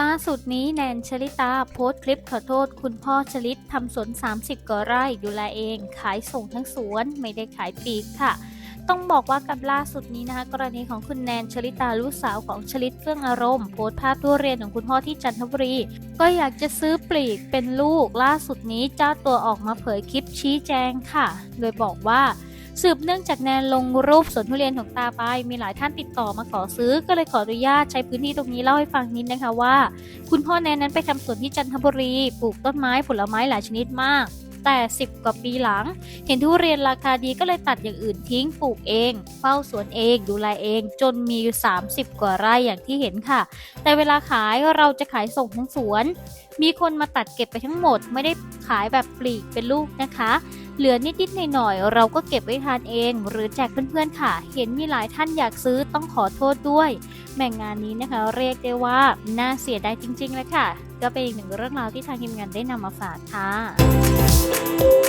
ล่าสุดนี้แนนชลิตาโพสต์คลิปขอโทษ คุณพ่อชลิตทำสวน 30กว่าไร่ดูแลเอง ขายส่งทั้งสวนไม่ได้ขายปลีกค่ะ ต้องบอกว่ากับล่าสุดนี้นะคะ กรณีของคุณแนนชลิตาลูกสาวของชลิตเฟื่องอารมณ์โพสต์ภาพทุเรียนของคุณพ่อที่จันทบุรี ก็อยากจะซื้อปลีกเป็นลูกล่าสุดนี้เจ้าตัวออกมาเผยคลิปชี้แจงค่ะ โดยบอกว่า สืบเนื่องจากแนนลงรูปสวนทุเรียนของตาไป มีหลายท่านติดต่อมาขอซื้อ ก็เลยขออนุญาตใช้พื้นที่ตรงนี้เล่าให้ฟังนิดนะคะว่า คุณพ่อแนนนั้นไปทำสวนที่จันทบุรี ปลูกต้นไม้ผลไม้หลายชนิดมาก แต่ 10 กว่าปีหลัง เห็นทุเรียนราคาดีก็เลยตัดอย่างอื่นทิ้งปลูกเอง เฝ้าสวนเอง ดูแลเอง จนมีอยู่ 30 กว่าไร่อย่างที่เห็นค่ะ แต่เวลาขายเราจะขายส่งทั้งสวน มีคนมาตัดเก็บไปทั้งหมด ไม่ได้ขายแบบปลีกเป็นลูกนะคะ เหลือนิดๆหน่อยๆเราก็เก็บไว้ทานเอง หรือแจกเพื่อนๆค่ะ เห็นมีหลายท่านอยากซื้อต้องขอโทษด้วยแม่งงานนี้นะคะ เรียกได้ว่าน่าเสียดายจริงๆเลยค่ะ ก็เป็นอีกหนึ่งเรื่องราวที่ทางทีมงานได้นำมาฝากค่ะ